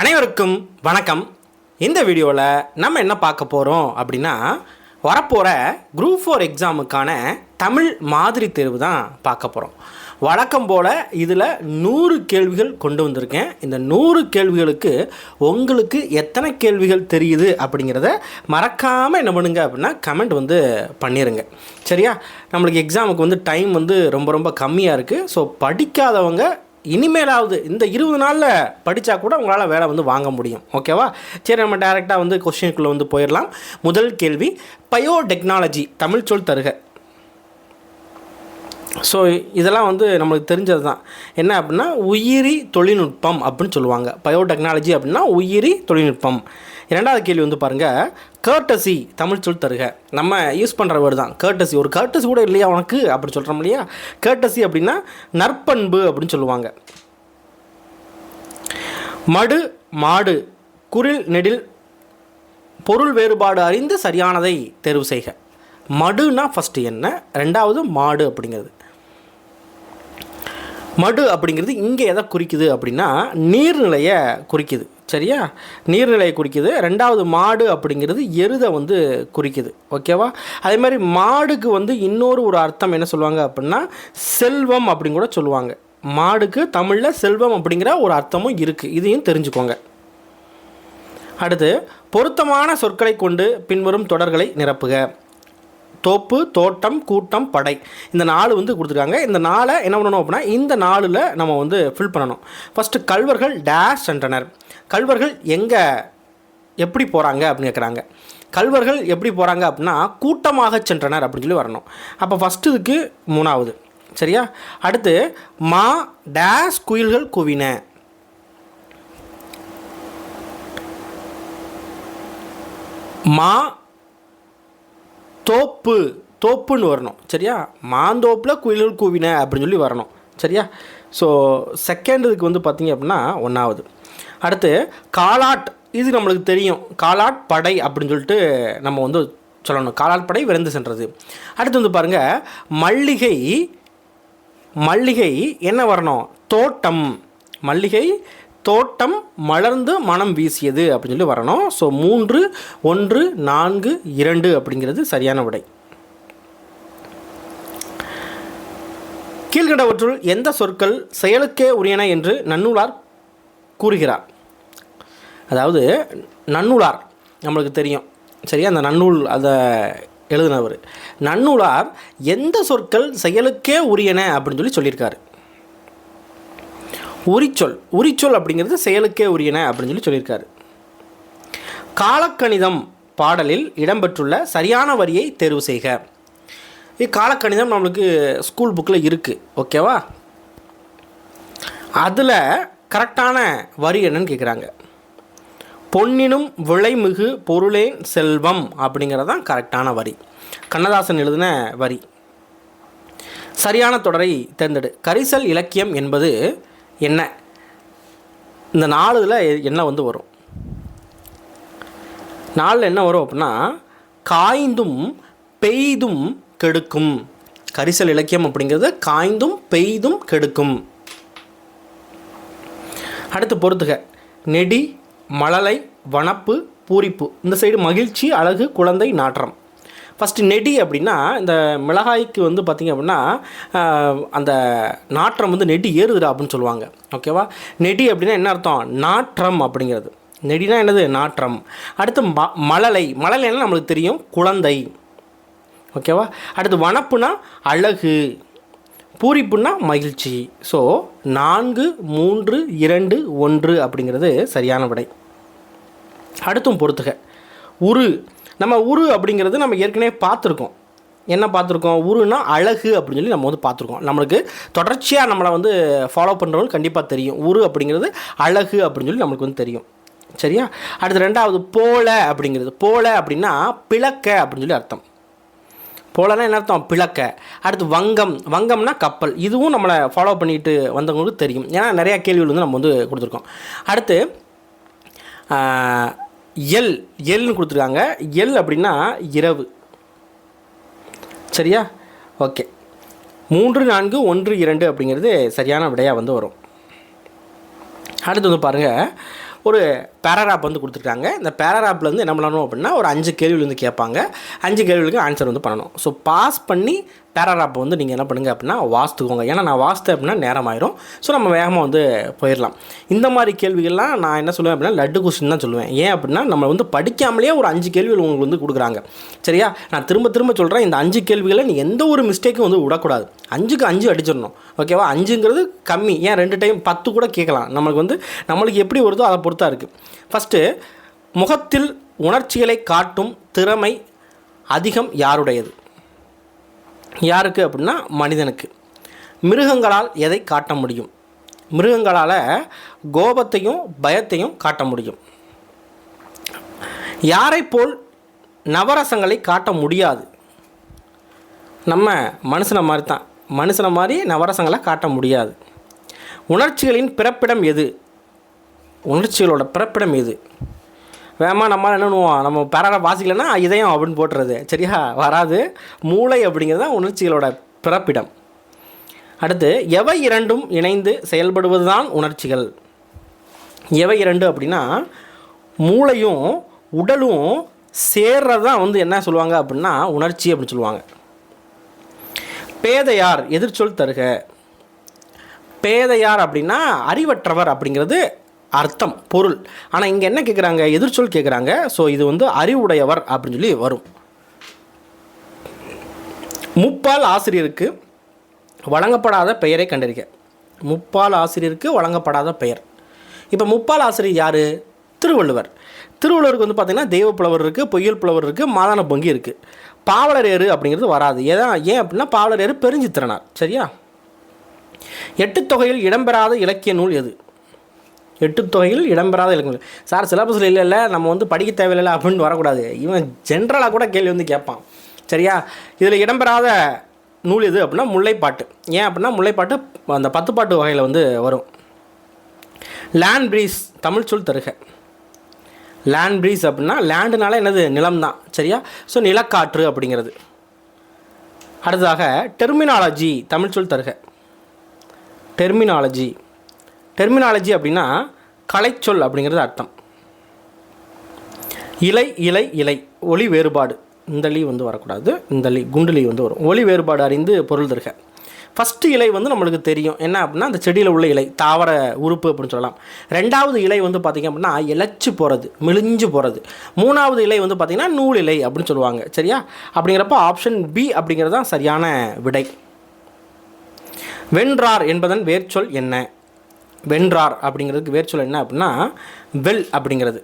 அனைவருக்கும் வணக்கம். இந்த வீடியோவில் நம்ம என்ன பார்க்க போகிறோம் அப்படின்னா வரப்போகிற குரூப் ஃபோர் எக்ஸாமுக்கான தமிழ் மாதிரி தேர்வு தான் பார்க்க போகிறோம் வழக்கம் போல் இதில் நூறு கேள்விகள் கொண்டு வந்திருக்கேன். இந்த நூறு கேள்விகளுக்கு உங்களுக்கு எத்தனை கேள்விகள் தெரியுது அப்படிங்கிறத மறக்காமல் என்ன பண்ணுங்க அப்படின்னா கமெண்ட் வந்து பண்ணிடுங்க சரியா? நம்மளுக்கு எக்ஸாமுக்கு வந்து டைம் வந்து ரொம்ப ரொம்ப கம்மியாக இருக்குது ஸோ படிக்காதவங்க இனிமேலாவது இந்த இருபது நாளில் படித்தா கூட உங்களால் வேலை வந்து வாங்க முடியும். ஓகேவா சரி நம்ம டேரெக்டாக வந்து கொஸ்டினுக்குள்ளே வந்து போயிடலாம். முதல் கேள்வி பயோடெக்னாலஜி தமிழ் சொல் தருக. ஸோ இதெல்லாம் வந்து நம்மளுக்கு தெரிஞ்சது தான் என்ன அப்படின்னா உயிரி தொழில்நுட்பம் அப்படின்னு சொல்லுவாங்க. பயோடெக்னாலஜி அப்படின்னா உயிரி தொழில்நுட்பம். இரண்டாவது கேள்வி வந்து பாருங்கள் கேர்டசி தமிழ் சொல் தருக. நம்ம யூஸ் பண்ணுற வேர்டு தான். கேர்டசி ஒரு கேர்டசி கூட இல்லையா உனக்கு? அப்படின்னு சொல்கிறோம் இல்லையா? கேர்டசி அப்படின்னா நற்பண்பு அப்படின்னு சொல்லுவாங்க. மடு மாடு குரில் நெடில் பொருள் வேறுபாடு அறிந்து சரியானதை தேர்வு செய்க. மடுனா ஃபஸ்ட்டு என்ன? ரெண்டாவது மாடு அப்படிங்கிறது. மடு அப்படிங்கிறது இங்கே எதை குறிக்குது அப்படின்னா நீர்நிலையை குறிக்குது. சரியா? நீர்நிலையை குறிக்குது. ரெண்டாவது மாடு அப்படிங்கிறது எருதை வந்து குறிக்குது. ஓகேவா அதே மாதிரி மாடுக்கு வந்து இன்னொரு ஒரு அர்த்தம் என்ன சொல்லுவாங்க அப்படின்னா செல்வம் அப்படின்னு கூட சொல்லுவாங்க. மாடுக்கு தமிழில் செல்வம் அப்படிங்கிற ஒரு அர்த்தமும் இருக்குது இதையும் தெரிஞ்சுக்கோங்க. அடுத்து பொருத்தமான சொற்களை கொண்டு பின்வரும் தொடர்களை நிரப்புக. தோப்பு தோட்டம் கூட்டம் படை. இந்த நாலு வந்து கொடுத்துருக்காங்க. இந்த நாளை என்ன பண்ணணும் அப்படின்னா இந்த நாளில் நம்ம வந்து ஃபில் பண்ணணும். ஃபஸ்ட்டு கல்வர்கள் டேஷ் சென்றனர் கல்வர்கள் எங்கே எப்படி போகிறாங்க அப்படின்னு கேட்குறாங்க. கல்வர்கள் எப்படி போகிறாங்க அப்படின்னா கூட்டமாக சென்றனர் அப்படின்னு சொல்லி வரணும். அப்போ ஃபஸ்ட்டு இதுக்கு மூணாவது. சரியா? அடுத்து மா டேஷ் குயில்கள் குவின. மா தோப்பு தோப்புன்னு வரணும். சரியா? மாந்தோப்பில் குயில்கள் கூவின அப்படின்னு சொல்லி வரணும். சரியா? ஸோ செகண்ட் இதுக்கு வந்து பார்த்தீங்க அப்படின்னா ஒன்றாவது அடுத்து காலாட். இது நம்மளுக்கு தெரியும். காலாட் படை அப்படின்னு சொல்லிட்டு நம்ம வந்து சொல்லணும். காலால் படை விரைந்து சென்றது. அடுத்து வந்து பாருங்கள் மல்லிகை மல்லிகை என்ன வரணும்? தோட்டம். மல்லிகை தோட்டம் மலர்ந்து மனம் வீசியது அப்படின்னு சொல்லி வரணும். ஸோ மூன்று ஒன்று நான்கு இரண்டு அப்படிங்கிறது சரியான விடை. கீழ்கண்டவற்றுள் எந்த சொற்கள் செயலுக்கே உரியன என்று நன்னூலார் கூறுகிறார். அதாவது நன்னூலார் நம்மளுக்கு தெரியும். சரியா? அந்த நன்னூல் அதை எழுதினவர். நன்னூலார் எந்த சொற்கள் செயலுக்கே உரியன அப்படின்னு சொல்லி சொல்லியிருக்காரு. உரிச்சொல். உரிச்சொல் அப்படிங்கிறது செயலுக்கே உரியன அப்படின்னு சொல்லி சொல்லியிருக்காரு. காலக்கணிதம் பாடலில் இடம்பெற்றுள்ள சரியான வரியை தேர்வு செய்க. இது காலக்கணிதம் நம்மளுக்கு ஸ்கூல் புக்கில் இருக்குது ஓகேவா அதில் கரெக்டான வரி என்னன்னு கேட்குறாங்க பொன்னினும் விளைமிகு பொருளேன் செல்வம் அப்படிங்கிறது தான் கரெக்டான வரி. கண்ணதாசன் எழுதின வரி. சரியான தொடரை தேர்ந்தெடு. கரிசல் இலக்கியம் என்பது என்ன? இந்த நாலுல என்ன வந்து வரும்? நாலில் என்ன வரும் அப்படின்னா காய்ந்தும் பெய்தும் கெடுக்கும். கரிசல் இலக்கியம் அப்படிங்கிறது காய்ந்தும் பெய்தும் கெடுக்கும். அடுத்து பொறுத்துக. நெடி மழலை வனப்பு பூரிப்பு. இந்த சைடு மகிழ்ச்சி அழகு குழந்தை நாற்றம். ஃபஸ்ட்டு நெடி அப்படின்னா இந்த மிளகாய்க்கு வந்து பார்த்திங்க அப்படின்னா அந்த நாற்றம் வந்து நெடி ஏறுதுடா அப்படின்னு சொல்லுவாங்க. ஓகேவா நெடி அப்படின்னா என்ன அர்த்தம்? நாற்றம் அப்படிங்கிறது. நெடினா என்னது? நாற்றம். அடுத்து ம மழலை. மழலைன்னா நம்மளுக்கு தெரியும்? குழந்தை. ஓகேவா அடுத்து வனப்புனா அழகு. பூரிப்புன்னா மகிழ்ச்சி. ஸோ நான்கு மூன்று இரண்டு ஒன்று அப்படிங்கிறது சரியான விடை. அடுத்தும் பொறுத்துக. உரு. நம்ம உரு அப்படிங்கிறது நம்ம ஏற்கனவே பார்த்துருக்கோம். என்ன பார்த்துருக்கோம்? உருனா அழகு அப்படின்னு சொல்லி நம்ம வந்து பார்த்துருக்கோம். நம்மளுக்கு தொடர்ச்சியாக நம்மளை வந்து ஃபாலோ பண்ணுறவங்க கண்டிப்பாக தெரியும். உரு அப்படிங்கிறது அழகு அப்படின்னு சொல்லி நம்மளுக்கு வந்து தெரியும். சரியா? அடுத்து ரெண்டாவது போல அப்படிங்கிறது. போல அப்படின்னா பிளக்க அப்படின்னு சொல்லி அர்த்தம். போலனா என்ன அர்த்தம்? பிளக்க. அடுத்து வங்கம். வங்கம்னா கப்பல். இதுவும் நம்மளை ஃபாலோ பண்ணிட்டு வந்தவங்களுக்கு தெரியும். ஏன்னா நிறையா கேள்விகள் வந்து நம்ம வந்து கொடுத்துருக்கோம். அடுத்து எல் எல்னு கொடுத்துருக்காங்க. எல் அப்படின்னா இரவு. சரியா? ஓகே. மூன்று நான்கு ஒன்று இரண்டு அப்படிங்கிறது சரியான விடையாக வந்து வரும். அடுத்து வந்து பாருங்கள் ஒரு பேராகிராப் வந்து கொடுத்துருக்காங்க. இந்த பேராகிராஃபில் வந்து என்ன பண்ணணும் அப்படின்னா ஒரு அஞ்சு கேள்வியில் வந்து கேட்பாங்க. அஞ்சு கேள்விகளுக்கு ஆன்சர் வந்து பண்ணணும். ஸோ பாஸ் பண்ணி பேராகிராப் வந்து நீங்கள் என்ன பண்ணுங்கள் அப்படின்னா வாஸ்துக்கோங்க ஏன்னா நான் வாஸ்து அப்படின்னா நேரம் ஆயிரும் ஸோ நம்ம வேகமாக வந்து போயிடலாம். இந்த மாதிரி கேள்விகள்லாம் நான் என்ன சொல்லுவேன் அப்படின்னா லட்டு கொஸ்டின் தான் சொல்லுவேன். ஏன் அப்படின்னா நம்ம வந்து படிக்காமலே ஒரு அஞ்சு கேள்விகள் உங்களுக்கு வந்து கொடுக்குறாங்க. சரியா? நான் திரும்ப திரும்ப சொல்கிறேன் இந்த அஞ்சு கேள்விகளை நீ எந்த ஒரு மிஸ்டேக்கும் வந்து விடக்கூடாது. அஞ்சுக்கு அஞ்சு அடிச்சிடணும். ஓகேவா அஞ்சுங்கிறது கம்மி. ஏன்? ரெண்டு டைம் பத்து கூட கேட்கலாம். நம்மளுக்கு வந்து நம்மளுக்கு எப்படி வருதோ அதை பொறுத்தா இருக்குது ஃபஸ்ட்டு முகத்தில் உணர்ச்சிகளை காட்டும் திறமை அதிகம் யாருடையது? யாருக்கு அப்படின்னா மனிதனுக்கு. மிருகங்களால் எதை காட்ட முடியும்? மிருகங்களால் கோபத்தையும் பயத்தையும் காட்ட முடியும். யாரை போல் நவரசங்களை காட்ட முடியாது? நம்ம மனுஷனை மாதிரி தான் மனுஷனை மாதிரி நவரசங்களை காட்ட முடியாது. உணர்ச்சிகளின் பிறப்பிடம் எது? உணர்ச்சிகளோட பிறப்பிடம் இது. வேமா நம்ம என்ன பண்ணுவோம்? நம்ம பேராக வாசிக்கலைன்னா இதயம் அப்படின்னு போட்டுறது. சரியா? வராது. மூளை அப்படிங்கிறது தான் உணர்ச்சிகளோட பிறப்பிடம். அடுத்து எவை இரண்டும் இணைந்து செயல்படுவது தான் உணர்ச்சிகள்? எவை இரண்டு அப்படின்னா மூளையும் உடலும் சேர்றது தான் வந்து என்ன சொல்லுவாங்க அப்படின்னா உணர்ச்சி அப்படின்னு சொல்லுவாங்க. பேதையார் எதிர்ச்சொல் தருக. பேதையார் அப்படின்னா அறிவற்றவர் அப்படிங்கிறது அர்த்தம் பொருள். ஆனால் இங்கே என்ன கேட்குறாங்க எதிர்ச்சொல் கேட்குறாங்க ஸோ இது வந்து அறிவுடையவர் அப்படின்னு சொல்லி வரும். முப்பால் ஆசிரியருக்கு வழங்கப்படாத பெயரை கண்டறிக. முப்பால் ஆசிரியருக்கு வழங்கப்படாத பெயர். இப்போ முப்பால் ஆசிரியர் யார்? திருவள்ளுவர். திருவள்ளுவருக்கு வந்து பார்த்திங்கன்னா தெய்வ புலவர் இருக்குது பொய்யல் புலவர் இருக்குது மாதான பொங்கி இருக்குது பாவலரேறு அப்படிங்கிறது வராது. ஏதான் ஏன் அப்படின்னா பாவலரேறு பெருஞ்சித்திரனார். சரியா? எட்டு தொகையில் இடம்பெறாத இலக்கிய நூல் எது? எட்டு தொகையில் இடம்பெறாத இலக்கங்கள் சார் சிலபஸில் இல்லை இல்லை நம்ம வந்து படிக்க தேவையில்லை அப்படின்னு வரக்கூடாது. இவன் ஜென்ரலாக கூட கேள்வி வந்து கேட்பான். சரியா? இதில் இடம்பெறாத நூல் எது அப்படின்னா முல்லைப்பாட்டு. ஏன் அப்படின்னா முல்லைப்பாட்டு அந்த பத்து பாட்டு வகையில் வந்து வரும். லேண்ட் ப்ரீஸ் தமிழ் சொல் தருக. லேண்ட் ப்ரீஸ் அப்படின்னா லேண்டுனால என்னது? நிலம் தான். சரியா? ஸோ நிலக்காற்று அப்படிங்கிறது. அடுத்ததாக டெர்மினாலஜி தமிழ் சொல் தருக. டெர்மினாலஜி டெர்மினாலஜி அப்படின்னா கலைச்சொல் அப்படிங்கிறது அர்த்தம். இலை இலை இலை. ஒளி வேறுபாடு. இந்த லீ வந்து வரக்கூடாது. இந்த லீ குண்டு லீ வந்து வரும். ஒளி வேறுபாடு அறிந்து பொருள் தருக. ஃபஸ்ட்டு இலை வந்து நம்மளுக்கு தெரியும். என்ன அப்படின்னா அந்த செடியில் உள்ள இலை தாவர உறுப்பு அப்படின்னு சொல்லலாம். ரெண்டாவது இலை வந்து பார்த்திங்க அப்படின்னா இலைச்சு போகிறது மெலிஞ்சு போகிறது மூணாவது இலை வந்து பார்த்திங்கன்னா நூல் இலை அப்படின்னு சொல்லுவாங்க. சரியா? அப்படிங்கிறப்ப ஆப்ஷன் பி அப்படிங்கிறது தான் சரியான விடை. வென்றார் என்பதன் வேர்ச்சொல் என்ன? வென்றார் அப்படிங்கிறதுக்கு வேர்ச்சொல் என்ன அப்படின்னா வெல் அப்படிங்கிறது.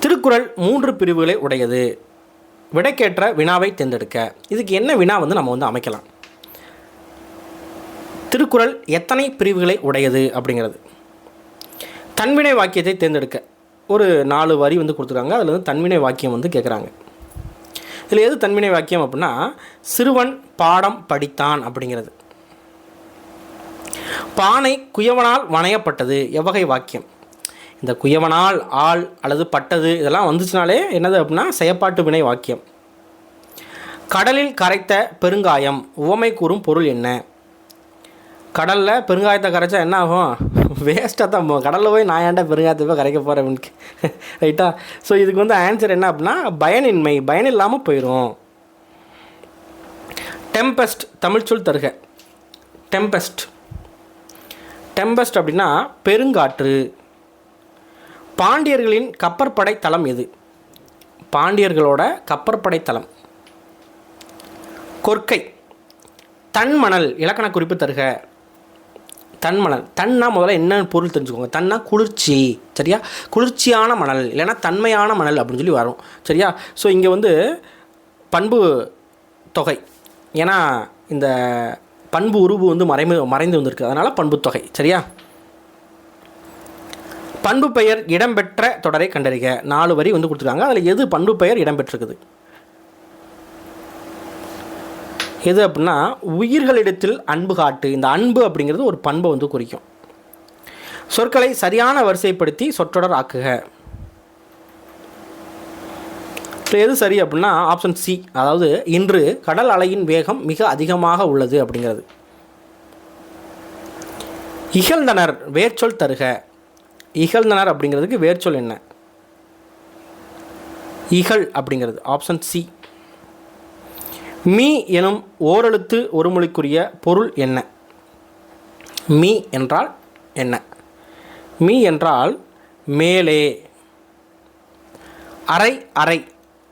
திருக்குறள் மூன்று பிரிவுகளை உடையது. விடைக்கேற்ற வினாவை தேர்ந்தெடுக்க. இதுக்கு என்ன வினா வந்து நம்ம வந்து அமைக்கலாம்? திருக்குறள் எத்தனை பிரிவுகளை உடையது அப்படிங்கிறது. தன்வினை வாக்கியத்தை தேர்ந்தெடுக்க. ஒரு நாலு வரி வந்து கொடுத்துருக்காங்க அதில் வந்து தன்வினை வாக்கியம் வந்து கேட்குறாங்க இதில் எது தன்வினை வாக்கியம் அப்படின்னா சிறுவன் பாடம் படித்தான் அப்படிங்கிறது. பானை குயவனால் வணையப்பட்டது. எவ்வகை வாக்கியம். இந்த குயவனால் ஆள் அல்லது பட்டது இதெல்லாம் வந்துச்சுனாலே என்னது அப்படின்னா செயப்பாட்டு வினை வாக்கியம். கடலில் கரைத்த பெருங்காயம் உவமை கூறும் பொருள் என்ன? கடலில் பெருங்காயத்தை கரைச்சா என்ன ஆகும்? வேஸ்ட்டாக தான் போகும். கடலில் போய் நான் ஏன்டா பெருங்காயத்தை போய் கரைக்க போகிறேன் ரைட்டா ஸோ இதுக்கு வந்து ஆன்சர் என்ன அப்படின்னா பயனின்மை. பயன் இல்லாமல் போயிடும் டெம்பஸ்ட் தமிழ்ச்சொல் தருக. டெம்பஸ்ட் டெம்பஸ்ட் அப்படின்னா பெருங்காற்று. பாண்டியர்களின் கப்பற்படை தளம் எது? பாண்டியர்களோட கப்பற்படை தளம் கொற்கை. தன்மணல் இலக்கண குறிப்பு தருக. தன்மணல். தன்னா முதல்ல என்ன பொருள் தெரிஞ்சுக்கோங்க. தன்னா குளிர்ச்சி. சரியா? குளிர்ச்சியான மணல் இல்லைன்னா தன்மையான மணல் அப்படின்னு சொல்லி வரும். சரியா? ஸோ இங்கே வந்து பண்பு தொகை. ஏன்னா இந்த பண்பு உருவு வந்து மறைமு மறைந்து வந்திருக்கு. அதனால் பண்பு தொகை. சரியா? பண்பு பெயர் இடம்பெற்ற தொடரை கண்டறிக. நாலு வரி வந்து கொடுத்துருக்காங்க. அதில் எது பண்பு பெயர் இடம்பெற்றிருக்குது? எது அப்படின்னா உயிர்களிடத்தில் அன்பு காட்டு. இந்த அன்பு அப்படிங்கிறது ஒரு பண்பை வந்து குறிக்கும். சொற்களை சரியான வரிசைப்படுத்தி சொற்றொடர் ஆக்குக. இப்போ எது சரி அப்படின்னா ஆப்ஷன் சி அதாவது இன்று கடல் அலையின் வேகம் மிக அதிகமாக உள்ளது அப்படிங்கிறது. இகழ்ந்தனர் வேர்ச்சொல் தருக. இகழ்ந்தனர் அப்படிங்கிறதுக்கு வேர்ச்சொல் என்ன? இகழ் அப்படிங்கிறது ஆப்ஷன் சி மீ எனும் ஓரெழுத்து ஒரு மொழிக்குரிய பொருள் என்ன? மீ என்றால் என்ன? மீ என்றால் மேலே. அரை அரை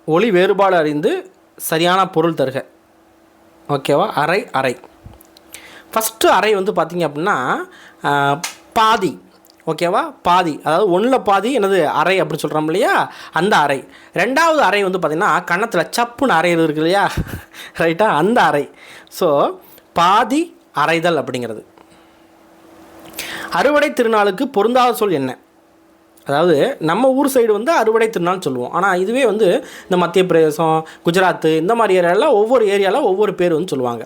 ஒளி வேறுபாடு அறிந்து சரியான பொருள் தருக. ஓகேவா? அரை அரை ஃபஸ்ட்டு அறை வந்து பார்த்திங்க அப்படின்னா பாதி. ஓகேவா? பாதி. அதாவது ஒன்றில் பாதி எனது அறை அப்படின்னு சொல்கிறோம் இல்லையா? அந்த அறை. ரெண்டாவது அறை வந்து பார்த்திங்கன்னா கன்னத்தில் சப்புன்னு அறையிறது இருக்கு இல்லையா? ரைட்டாக அந்த அறை. ஸோ பாதி அறைதல் அப்படிங்கிறது. அறுவடை திருநாளுக்கு பொருந்தாத சொல் என்ன? அதாவது நம்ம ஊர் சைடு வந்து அறுவடை திருநாள் சொல்லுவோம். ஆனால் இதுவே வந்து இந்த மத்திய பிரதேசம் குஜராத்து இந்த மாதிரி ஏரியாவில் ஒவ்வொரு ஏரியாவில் ஒவ்வொரு பேர் வந்து சொல்லுவாங்க.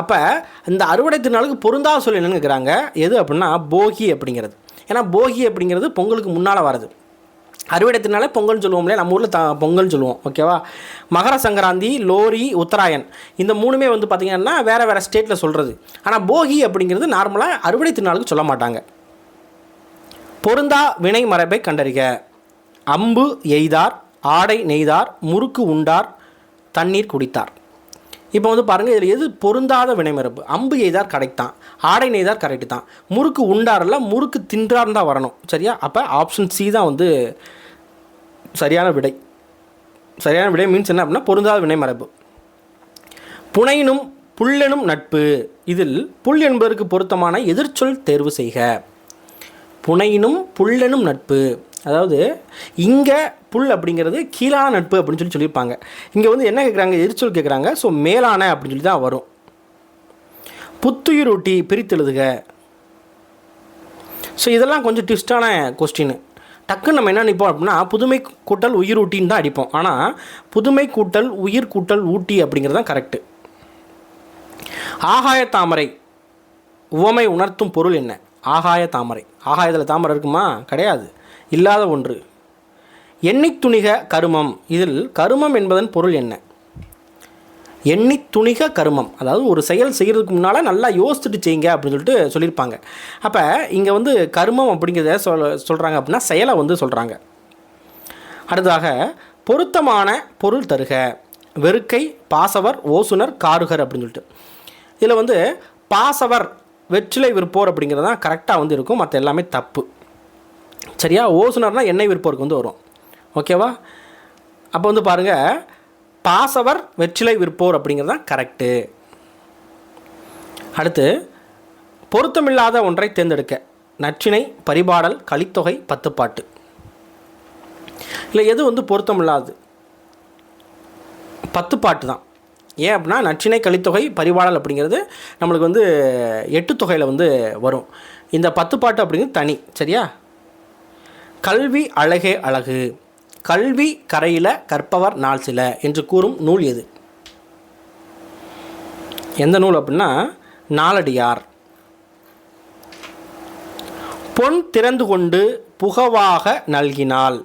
அப்போ இந்த அறுவடை திருநாளுக்கு பொருந்தா சொல்லி என்னன்னு கேட்குறாங்க எது அப்படின்னா போகி அப்படிங்கிறது. ஏன்னா போகி அப்படிங்கிறது பொங்கலுக்கு முன்னால் வரது அறுவடை திருநாளே பொங்கல்னு சொல்லுவோம் இல்லையா? நம்ம ஊரில் த பொங்கல்னு சொல்லுவோம். ஓகேவா மகர சங்கராந்தி லோரி உத்தராயன் இந்த மூணுமே வந்து பார்த்திங்கன்னா வேறு வேறு ஸ்டேட்டில் சொல்கிறது ஆனால் போகி அப்படிங்கிறது நார்மலாக அறுவடை திருநாளுக்கு சொல்ல மாட்டாங்க. பொருந்தா வினை மரபை கண்டறிக. அம்பு எய்தார் ஆடை நெய்தார் முறுக்கு உண்டார் தண்ணீர் குடித்தார். இப்போ வந்து பாருங்கள் இதில் எது பொருந்தாத வினைமரபு அம்பு எய்தார் கரெக்ட் தான் ஆடை நெய்தார் கரெக்டு தான். முறுக்கு உண்டாரில் முறுக்கு தின்றார் தான் வரணும். சரியா? அப்போ ஆப்ஷன் சி தான் வந்து சரியான விடை. சரியான விடை மீன்ஸ் என்ன அப்படின்னா பொருந்தாத வினைமரபு புனையினும் புல்லெனும் நட்பு. இதில் புல் என்பதற்கு பொருத்தமான எதிர்ச்சொல் தேர்வு செய்க. புனையினும் புல்லெனும் நட்பு. அதாவது இங்கே புல் அப்படிங்கிறது கீழான நட்பு அப்படின்னு சொல்லி சொல்லியிருப்பாங்க. இங்கே வந்து என்ன கேட்குறாங்க எரிச்சொல் கேட்குறாங்க ஸோ மேலான அப்படின்னு சொல்லி தான் வரும். புத்துயிரூட்டி பிரித்தெழுதுக. ஸோ இதெல்லாம் கொஞ்சம் ட்விஸ்டான கொஸ்டின் டக்குன்னு நம்ம என்ன நினைப்போம் அப்படின்னா புதுமை கூட்டல் உயிர் ஊட்டின்னு தான் அடிப்போம். ஆனால் புதுமை கூட்டல் உயிர் கூட்டல் ஊட்டி அப்படிங்கிறது தான் கரெக்டு ஆகாய தாமரை உவமை உணர்த்தும் பொருள் என்ன? ஆகாய தாமரை. ஆகாயத்தில் தாமரை இருக்குமா? கிடையாது. இல்லாத ஒன்று. எண்ணித்துணிக கருமம். இதில் கருமம் என்பதன் பொருள் என்ன? எண்ணித்துணிக கருமம். அதாவது ஒரு செயல் செய்கிறதுக்கு முன்னால் நல்லா யோசிச்சுட்டு செய்யுங்க அப்படின்னு சொல்லிட்டு சொல்லியிருப்பாங்க. அப்போ இங்கே வந்து கருமம் அப்படிங்கிறத சொல் சொல்கிறாங்க அப்படின்னா செயலை வந்து சொல்கிறாங்க அடுத்ததாக பொருத்தமான பொருள் தருக. வெறுக்கை பாசவர் ஓசுனர் காருகர் அப்படின்னு சொல்லிட்டு. இதில் வந்து பாசவர் வெற்றிலை விற்போர் அப்படிங்கிறது தான் கரெக்டாக வந்து இருக்கும். மற்ற எல்லாமே தப்பு. சரியா? ஓசுனர்னால் எண்ணெய் விற்போருக்கு வந்து வரும். ஓகேவா அப்போ வந்து பாருங்கள் பாசவர் வெற்றிலை விற்போர் அப்படிங்கிறது தான் கரெக்டு அடுத்து பொருத்தமில்லாத ஒன்றை தேர்ந்தெடுக்க. நற்றினை பரிபாடல் கலித்தொகை பத்துப்பாட்டு. இல்லை எது வந்து பொருத்தமில்லாது? பத்து பாட்டு தான். ஏன் அப்படின்னா நற்றினை கலித்தொகை பரிபாடல் அப்படிங்கிறது நம்மளுக்கு வந்து எட்டு தொகையில் வந்து வரும். இந்த பத்து பாட்டு அப்படிங்கிறது தனி சரியா? கல்வி அழகே அழகு கல்வி கரையில் கற்பவர் நாள் சில என்று கூறும் நூல் எது? எந்த நூல் அப்படின்னா நாலடியார் பொன் திறந்து கொண்டு புகவாக நல்கினாள்.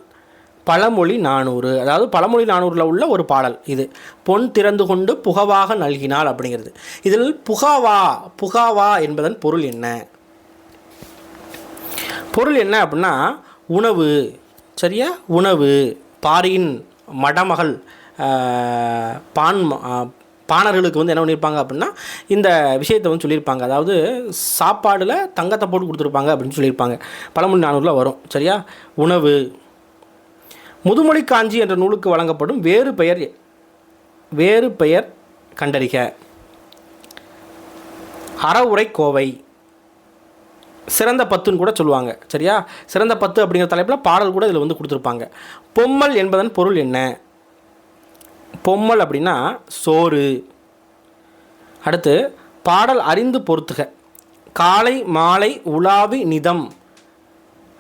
பழமொழி நானூறு. அதாவது பழமொழி நானூறில் உள்ள ஒரு பாடல் இது. பொன் திறந்து கொண்டு புகவாக நல்கினாள் அப்படிங்கிறது. இதில் புகாவா புகாவா என்பதன் பொருள் என்ன? பொருள் என்ன அப்படின்னா உணவு. சரியா? உணவு. பாரியின் மடமகள் பான் பாணர்களுக்கு வந்து என்ன பண்ணியிருப்பாங்க அப்படின்னா இந்த விஷயத்தை வந்து சொல்லியிருப்பாங்க அதாவது சாப்பாடில் தங்கத்தை போட்டு கொடுத்துருப்பாங்க அப்படின்னு சொல்லியிருப்பாங்க பழமொழி நானூறில் வரும். சரியா? உணவு. முதுமொழி காஞ்சி என்ற நூலுக்கு வழங்கப்படும் வேறு பெயர் வேறு பெயர் கண்டறிக. அறவுரை கோவை. சிறந்த பத்துன்னு கூட சொல்லுவாங்க சரியா? சிறந்த பத்து அப்படிங்கிற தலைப்பில் பாடல் கூட இதில் வந்து கொடுத்துருப்பாங்க. பொம்மல் என்பதன் பொருள் என்ன? பொம்மல் அப்படின்னா சோறு. அடுத்து பாடல் அறிந்து பொறுத்துக. காலை மாலை உலாவி நிதம்.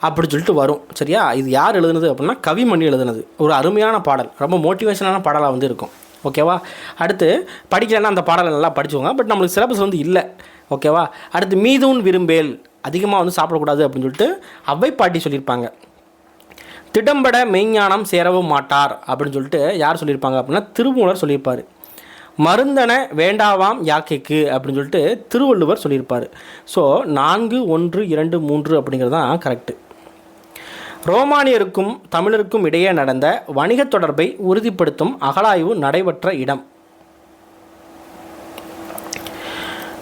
அப்படி சொல்லிட்டு வரும். சரியா? இது யார் எழுதுனது அப்படின்னா கவிமணி எழுதுனது. ஒரு அருமையான பாடல். ரொம்ப மோட்டிவேஷனான பாடலாக வந்து இருக்கும். ஓகேவா அடுத்து படிக்கலைன்னா அந்த பாடலை நல்லா படிச்சுக்கோங்க. பட் நம்மளுக்கு சிலபஸ் வந்து இல்லை. ஓகேவா அடுத்து மீதும் விரும்பேல். அதிகமாக வந்து சாப்பிடக்கூடாது அப்படின்னு சொல்லிட்டு அவ்வை பாட்டி சொல்லியிருப்பாங்க. திடம்பட மெய்ஞானம் சேரவும் மாட்டார் அப்படின்னு சொல்லிட்டு யார் சொல்லியிருப்பாங்க அப்படின்னா திருமூலர் சொல்லியிருப்பார். மருந்தன வேண்டாவாம் யாக்கைக்கு அப்படின்னு சொல்லிட்டு திருவள்ளுவர் சொல்லியிருப்பார். ஸோ நான்கு ஒன்று இரண்டு மூன்று அப்படிங்கிறது தான் கரெக்டு ரோமானியருக்கும் தமிழருக்கும் இடையே நடந்த வணிகத் தொடர்பை உறுதிப்படுத்தும் அகழாய்வு நடைபெற்ற இடம்.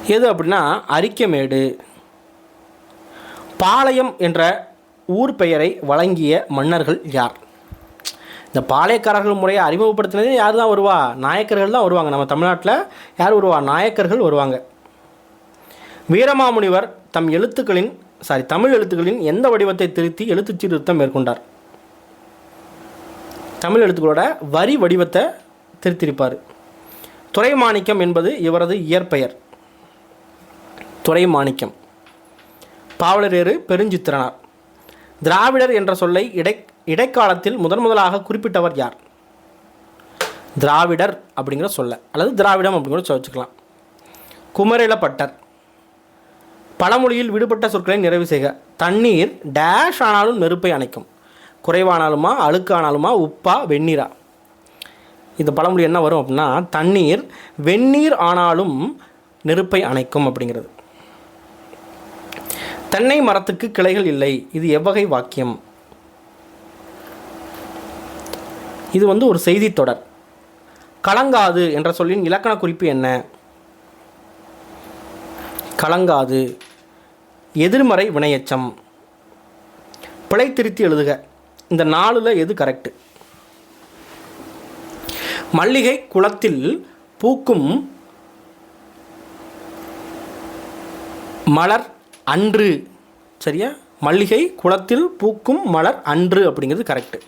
எது அப்படின்னா அரிக்கமேடு. பாளையம் என்ற ஊர் பெயரை வழங்கிய மன்னர்கள் யார்? இந்த பாளையக்காரர்கள் முறையை அறிமுகப்படுத்தினதே யார் தான் வருவா? நாயக்கர்கள் தான் வருவாங்க. நம்ம தமிழ்நாட்டில் யார் வருவா? நாயக்கர்கள் வருவாங்க. வீரமாமுனிவர் தம் எழுத்துக்களின் சாரி தமிழ் எழுத்துக்களின் எந்த வடிவத்தை திருத்தி எழுத்துச் சீர்திருத்தம் மேற்கொண்டார்? தமிழ் எழுத்துக்களோட வரி வடிவத்தை திருத்திருப்பார் துறைமாணிக்கம் என்பது இவரது இயற்பெயர். துறைமாணிக்கம். பாவலரேறு பெருஞ்சித்திரனார். திராவிடர் என்ற சொல்லை இடை இடைக்காலத்தில் முதன் முதலாக குறிப்பிட்டவர் யார்? திராவிடர் அப்படிங்கிற சொல்ல அல்லது திராவிடம் அப்படிங்கிற சொல்ல வச்சுக்கலாம். குமரிலப்பட்டர். பழமொழியில் விடுபட்ட சொற்களை நிறைவு செய்க. தண்ணீர் டேஷ் ஆனாலும் நெருப்பை அணைக்கும். குறைவானாலுமா அழுக்கானாலுமா உப்பா வெந்நீரா? இந்த பழமொழி என்ன வரும் அப்படின்னா தண்ணீர் வெந்நீர் ஆனாலும் நெருப்பை அணைக்கும் அப்படிங்கிறது. தென்னை மரத்துக்கு கிளைகள் இல்லை. இது எவ்வகை வாக்கியம்? இது வந்து ஒரு செய்தித் தொடர் கலங்காது என்ற சொல்லின் இலக்கண குறிப்பு என்ன? கலங்காது. எதிர்மறை வினையச்சம். பிழை திருத்தி எழுதுக. இந்த நாளில் எது கரெக்டு மல்லிகை குளத்தில் பூக்கும் மலர் அன்று. சரியா? மல்லிகை குளத்தில் பூக்கும் மலர் அன்று அப்படிங்கிறது கரெக்டு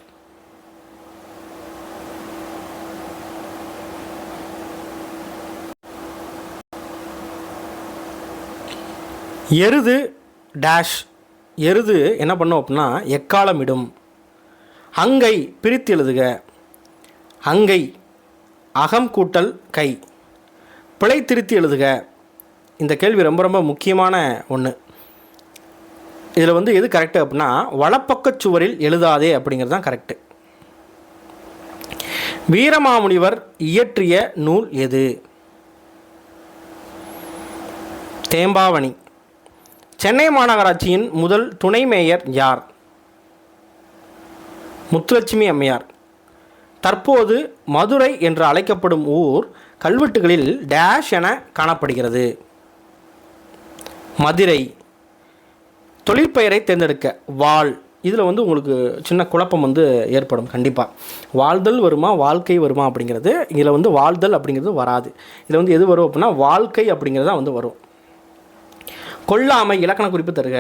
எருது டேஷ் எருது என்ன பண்ணும் அப்படின்னா எக்காலமிடும். அங்கை பிரித்து எழுதுக. அங்கை அகம் கூட்டல் கை. பிழை திருத்தி எழுதுக. இந்த கேள்வி ரொம்ப ரொம்ப முக்கியமான ஒன்று இதில் வந்து எது கரெக்டு அப்படின்னா வலப்பக்கச் சுவரில் எழுதாதே அப்படிங்கிறது தான் கரெக்டு வீரமாமுனிவர் இயற்றிய நூல் எது? தேம்பாவணி. சென்னை மாநகராட்சியின் முதல் துணை மேயர் யார்? முத்துலட்சுமி அம்மையார். தற்போது மதுரை என்று அழைக்கப்படும் ஊர் கல்வெட்டுகளில் டேஷ் என காணப்படுகிறது. மதுரை. தொழிற்பெயரை தேர்ந்தெடுக்க வாழ் இதில் வந்து உங்களுக்கு சின்ன குழப்பம் வந்து ஏற்படும் கண்டிப்பாக வாழ்தல் வருமா வாழ்க்கை வருமா அப்படிங்கிறது இதில் வந்து வாழ்தல் அப்படிங்கிறது வராது. இதில் வந்து எது வரும் அப்படின்னா வாழ்க்கை அப்படிங்கிறது தான் வந்து வரும். கொல்லாமை இலக்கண குறிப்பு தருக.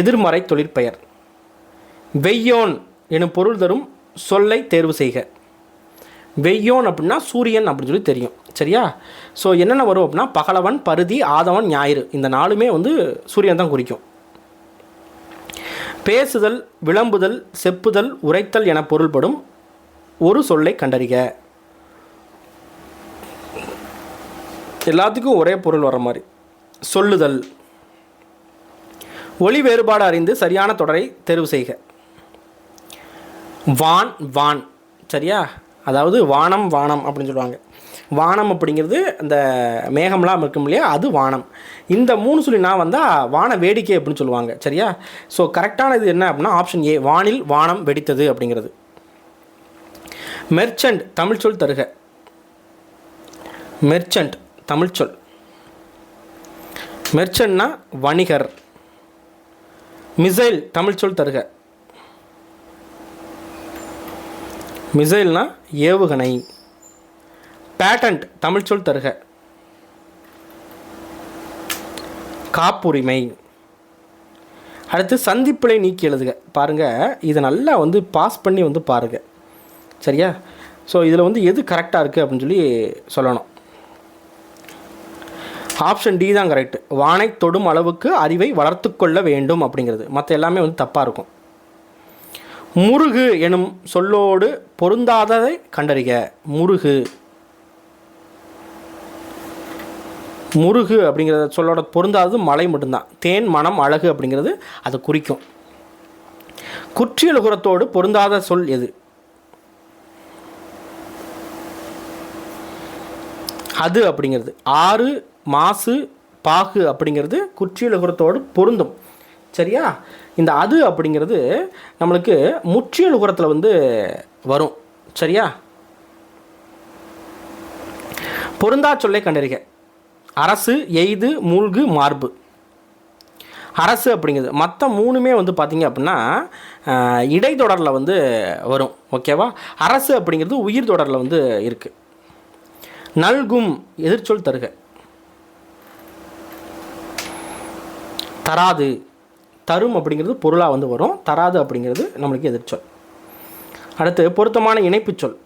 எதிர்மறை தொழிற்பெயர். வெய்யோன் எனும் பொருள் தரும் சொல்லை தேர்வு செய்க. வெய்யோன் அப்படின்னா சூரியன் அப்படின்னு சொல்லி தெரியும். சரியா? ஸோ என்னென்ன வரும் அப்படின்னா பகலவன் பருதி ஆதவன் ஞாயிறு. இந்த நாலுமே வந்து சூரியன் தான் குறிக்கும். பேசுதல் விளம்புதல் செப்புதல் உரைத்தல் என பொருள்படும் ஒரு சொல்லை கண்டறிக. எல்லாத்துக்கும் ஒரே பொருள் வர மாதிரி. சொல்லுதல். ஒளி வேறுபாடு அறிந்து சரியான தொடரை தேர்வு செய்க. வான் வான். சரியா? அதாவது வானம் வானம் அப்படின்னு சொல்லுவாங்க. வானம் அப்படிங்கிறது அந்த மேகம்லாம் இருக்கும் இல்லையா? அது வானம். இந்த மூணு சொல்லி நான் வந்தால் வான வேடிக்கை அப்படின்னு சொல்லுவாங்க. சரியா? ஸோ கரெக்டான இது என்ன அப்படின்னா ஆப்ஷன் ஏ வானில் வானம் வெடித்தது அப்படிங்கிறது. மெர்ச்சன்ட் தமிழ் சொல் தருக. மெர்ச்சன்ட் தமிழ்ச்சொல். மெர்ச்சன்னா வணிகர். மிசைல் தமிழ்ச்சொல் தருக. மிசைல்னா ஏவுகணை. பேட்டன்ட் தமிழ்ச்சொல் தருக. காப்புரிமை. அடுத்து சந்திப்பிழை நீக்கி எழுதுக. பாருங்கள் இதை நல்லா வந்து பாஸ் பண்ணி வந்து பாருங்கள் சரியா? ஸோ இதில் வந்து எது கரெக்டாக இருக்குது அப்படின்னு சொல்லி சொல்லணும். ஆப்ஷன் டி தான் கரெக்ட் வானை தொடும் அளவுக்கு அறிவை வளர்த்து கொள்ள வேண்டும் அப்படிங்கிறது. மற்ற எல்லாமே வந்து தப்பாக இருக்கும். முருகு எனும் சொல்லோடு பொருந்தாததை கண்டறிக. முருகு. முருகு அப்படிங்கிறத சொல்லோட பொருந்தாதது மலை மட்டும்தான். தேன் மனம் அழகு அப்படிங்கிறது அதை குறிக்கும். குற்றியலுகுரத்தோடு பொருந்தாத சொல் எது? அது அப்படிங்கிறது. ஆறு மாசு பாகு அப்படிங்கிறது குற்றியலுகுரத்தோடு பொருந்தும். சரியா? இந்த அது அப்படிங்கிறது நம்மளுக்கு முற்றியல் உகரத்தில் வந்து வரும். சரியா? பொருந்தா சொல்லை கண்டறிக. அரசு எய்து மூழ்கு மார்பு. அரசு அப்படிங்கிறது மற்ற மூணுமே வந்து பார்த்திங்க அப்படின்னா இடைத்தொடரில் வந்து வரும். ஓகேவா அரசு அப்படிங்கிறது உயிர் தொடரில் வந்து இருக்குது நல்கும் எதிர்ச்சொல் தருக. தராது. தரும் அப்படிங்கிறது பொருளாக வந்து வரும். தராது அப்படிங்கிறது நம்மளுக்கு எதிர்ச்சொல். அடுத்து பொருத்தமான இணைப்பு சொல்.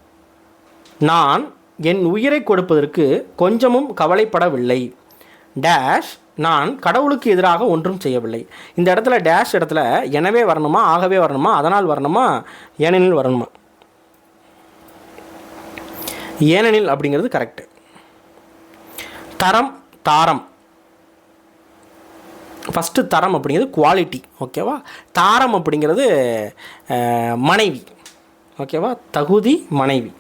நான் என் உயிரை கொடுப்பதற்கு கொஞ்சமும் கவலைப்படவில்லை. டேஷ் நான் கடவுளுக்கு எதிராக ஒன்றும் செய்யவில்லை. இந்த இடத்துல டேஷ் இடத்துல எனவே வரணுமா ஆகவே வரணுமா அதனால் வரணுமா ஏனெனில் வரணுமா? ஏனெனில் அப்படிங்கிறது கரெக்டு தரம் தாரம். ஃபஸ்ட்டு தரம் அப்படிங்கிறது குவாலிட்டி ஓகேவா தாரம் அப்படிங்கிறது மனைவி ஓகேவா தகுதி மனைவி.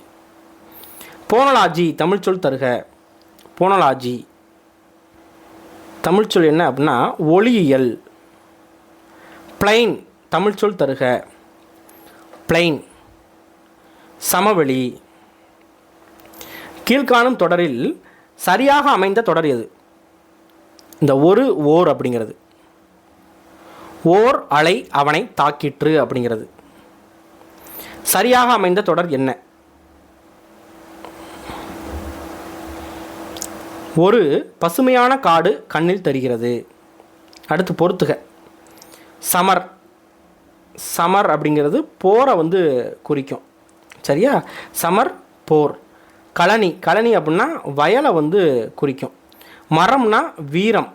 போனலாஜி தமிழ்ச்சொல் தருக. போனலாஜி தமிழ்ச்சொல் என்ன அப்படின்னா ஒளியியல். பிளைன் தமிழ்ச்சொல் தருக. பிளைன் சமவெளி. கீழ்காணும் தொடரில் சரியாக அமைந்த தொடர் எது? இந்த ஒரு ஓர் அப்படிங்கிறது. ஓர் அலை அவனை தாக்கிற்று அப்படிங்கிறது. சரியாக அமைந்த தொடர் என்ன? ஒரு பசுமையான காடு கண்ணில் தெரிகிறது. அடுத்து பொறுத்துக. சமர். சமர் அப்படிங்கிறது போரை வந்து குறிக்கும். சரியா? சமர் போர். கழனி. கழனி அப்படின்னா வயலை வந்து குறிக்கும். மரம்னா வீரம்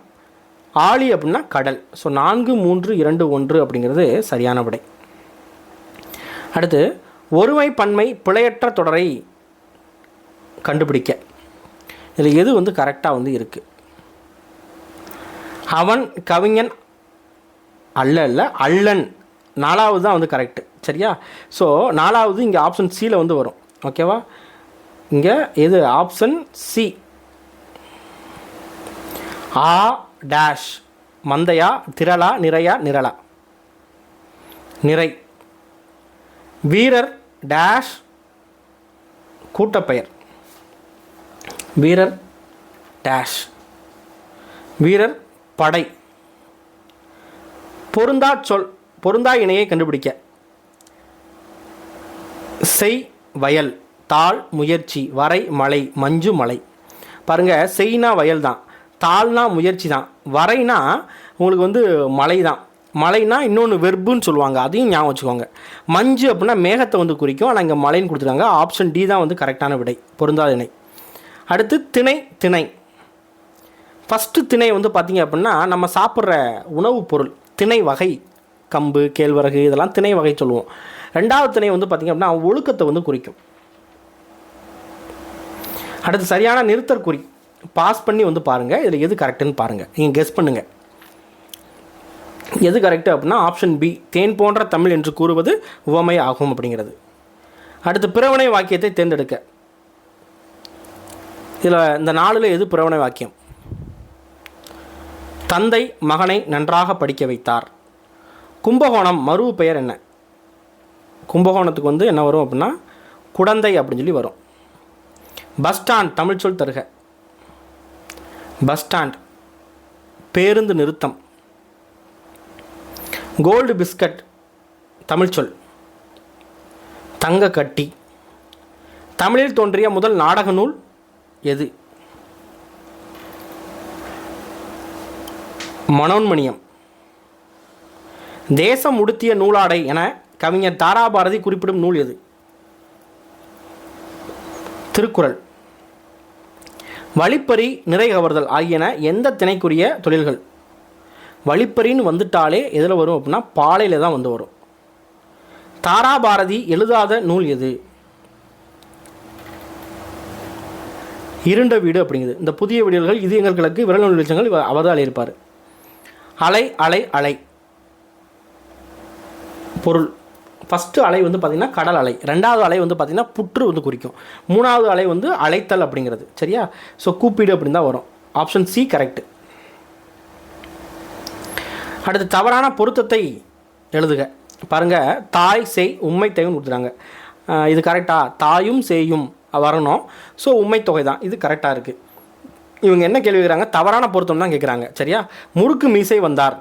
ஆழி அப்படின்னா கடல். ஸோ நான்கு மூன்று இரண்டு ஒன்று அப்படிங்கிறது சரியான விடை. அடுத்து ஒருமை பன்மை பிழையற்ற தொடரை கண்டுபிடிக்க. இதில் எது வந்து கரெக்டாக வந்து இருக்குது அவன் கவிஞன் அல்ல அல்ல அல்லன். நாலாவது தான் வந்து கரெக்டு சரியா? ஸோ நாலாவது இங்கே ஆப்ஷன் சியில் வந்து வரும். ஓகேவா இங்கே எது? ஆப்ஷன் சி ஆ டேஷ். மந்தையா திரளா நிறையா நிரளா. நிறை. வீரர் டேஷ். கூட்டப்பெயர். வீரர் டேஷ். வீரர் படை. பொருந்தா சொல் பொருந்தா இணையை கண்டுபிடிக்க. செய் வயல். தாழ் முயற்சி. வரை மலை. மஞ்சு மலை. பாருங்க செய்னா வயல் தான் தாள்னா முயற்சி தான் வரைனா உங்களுக்கு வந்து மலை தான் மலைனா இன்னொன்று வெர்புன்னு சொல்லுவாங்க அதையும் ஞாபகம் வச்சுக்கோங்க. மஞ்சு அப்படின்னா மேகத்தை வந்து குறிக்கும். ஆனால் இங்கே மலைன்னு கொடுத்துருக்காங்க. ஆப்ஷன் டி தான் வந்து கரெக்டான விடை. பொருந்தாத இணை. அடுத்து திணை திணை. ஃபஸ்ட்டு திணை வந்து பார்த்திங்க அப்படின்னா நம்ம சாப்பிட்ற உணவுப் பொருள் திணை வகை. கம்பு கேழ்வரகு இதெல்லாம் திணை வகை சொல்லுவோம். ரெண்டாவது திணை வந்து பார்த்திங்க அப்படின்னா ஒழுக்கத்தை வந்து குறிக்கும். அடுத்து சரியான நிறுத்தற்குறி. பாஸ் பண்ணி வந்து பாருங்கள் இதில் எது கரெக்டுன்னு பாருங்கள் நீங்கள் கெஸ் பண்ணுங்கள் எது கரெக்டு அப்படின்னா ஆப்ஷன் பி தேன் போன்ற தமிழ் என்று கூறுவது உவமை ஆகும் அப்படிங்கிறது. அடுத்து பிறவனை வாக்கியத்தை தேர்ந்தெடுக்க. இதில் இந்த நாளில் எது பிறவனை வாக்கியம்? தந்தை மகனை நன்றாக படிக்க வைத்தார். கும்பகோணம் மறு பெயர் என்ன? கும்பகோணத்துக்கு வந்து என்ன வரும் அப்படின்னா குடந்தை அப்படின்னு சொல்லி வரும். பஸ் ஸ்டாண்ட் தமிழ் சொல் தருக. பஸ் ஸ்டாண்ட் பேருந்து நிறுத்தம் கோல்டு பிஸ்கட் தமிழ்ச்சொல் தங்க கட்டி. தமிழில் தோன்றிய முதல் நாடக நூல் எது? மனோன்மணியம். தேசம் உடுத்திய நூலாடை என கவிஞர் தாராபாரதி குறிப்பிடும் நூல் எது? திருக்குறள். வழிப்பறி நிறை கவர்தல் ஆகியன எந்த திணைக்குரிய தொழில்கள்? வழிப்பறின்னு வந்துட்டாலே எதில் வரும் அப்படின்னா பாலையில் தான் வந்து வரும். தாராபாரதி எழுதாத நூல் எது? இருண்ட வீடு அப்படிங்குது. இந்த புதிய வீடுகள் இது எங்களுக்கு விரல் நூல் வெளிச்சங்கள் இவர் அவதால் இருப்பார் அலை அலை அலை. பொருள். ஃபஸ்ட்டு அலை வந்து பார்த்திங்கன்னா கடல் அலை. ரெண்டாவது அலை வந்து பார்த்திங்கன்னா புற்று வந்து குறிக்கும். மூணாவது அலை வந்து அலைத்தல் அப்படிங்கிறது. சரியா? ஸோ கூப்பிடு அப்படின்னு தான் வரும். ஆப்ஷன் சி கரெக்டு அடுத்து தவறான பொருத்தத்தை எழுதுக. பாருங்கள் தாய் செய் உண்மை தேவைன்னு கொடுத்துறாங்க இது கரெக்டாக தாயும் செய்யும் வரணும். ஸோ உண்மை தொகை தான். இது கரெக்டாக இருக்குது இவங்க என்ன கேள்வி கேட்குறாங்க தவறான பொருத்தம் தான் கேட்குறாங்க சரியா? முறுக்கு மீசை வந்தார்.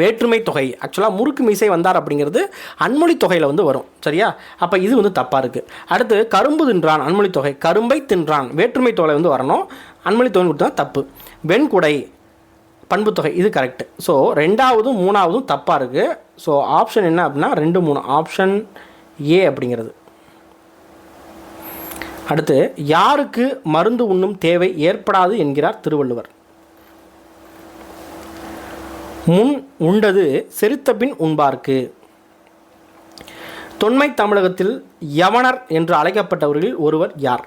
வேற்றுமை தொகை. ஆக்சுவலாக முறுக்கு மீசை வந்தார் அப்படிங்கிறது அன்மொழி தொகையில் வந்து வரும். சரியா? அப்போ இது வந்து தப்பாக இருக்குது அடுத்து கரும்பு தின்றான் அன்மொழி தொகை. கரும்பை தின்றான் வேற்றுமை தொகை வந்து வரணும். அன்மொழி தொகை கொடுத்தா தப்பு. வெண்குடை பண்புத்தொகை இது கரெக்டு ஸோ ரெண்டாவதும் மூணாவதும் தப்பாக இருக்குது ஸோ ஆப்ஷன் என்ன அப்படின்னா ரெண்டு மூணு. ஆப்ஷன் ஏ அப்படிங்கிறது. அடுத்து யாருக்கு மருந்து உண்ணும் தேவை ஏற்படாது என்கிறார் திருவள்ளுவர். முன் உண்டது செரித்த பின் உண்பார்க்கு. தொன்மை தமிழகத்தில் யவனர் என்று அழைக்கப்பட்டவர்களில் ஒருவர் யார்?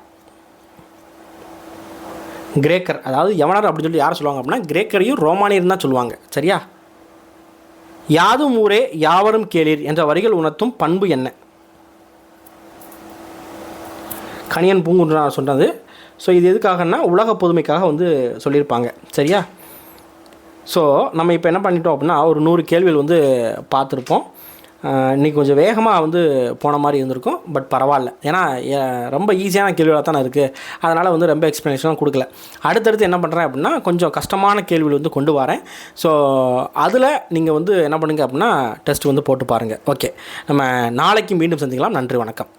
கிரேக்கர். அதாவது யவனர் அப்படின்னு சொல்லி யார் சொல்லுவாங்க அப்படின்னா கிரேக்கரையும் ரோமானியர் தான் சொல்லுவாங்க. சரியா? யாதும் ஊரே யாவரும் கேளீர் என்ற வரிகள் உணர்த்தும் பண்பு என்ன? கணியன் பூங்குன்றா சொன்னது. ஸோ இது எதுக்காகன்னா உலக பொதுமைக்காக வந்து சொல்லியிருப்பாங்க. சரியா? ஸோ நம்ம இப்போ என்ன பண்ணிட்டோம் அப்படின்னா ஒரு நூறு கேள்விகள் வந்து பார்த்துருப்போம். இன்றைக்கி இன்னைக்கு கொஞ்சம் வேகமாக வந்து போன மாதிரி இருந்திருக்கும் பட் பரவாயில்ல. ஏன்னா ரொம்ப ஈஸியான கேள்விகளாக தானே இருக்குது அதனால் வந்து ரொம்ப எக்ஸ்ப்ளனேஷன் கொடுக்கல. அடுத்தடுத்து என்ன பண்ணுறேன் அப்படின்னா கொஞ்சம் கஷ்டமான கேள்விகள் வந்து கொண்டு வரேன். ஸோ அதில் நீங்கள் வந்து என்ன பண்ணுங்கள் அப்படின்னா டெஸ்ட் வந்து போட்டு பாருங்கள் ஓகே நம்ம நாளைக்கு மீண்டும் சந்திக்கலாம். நன்றி வணக்கம்.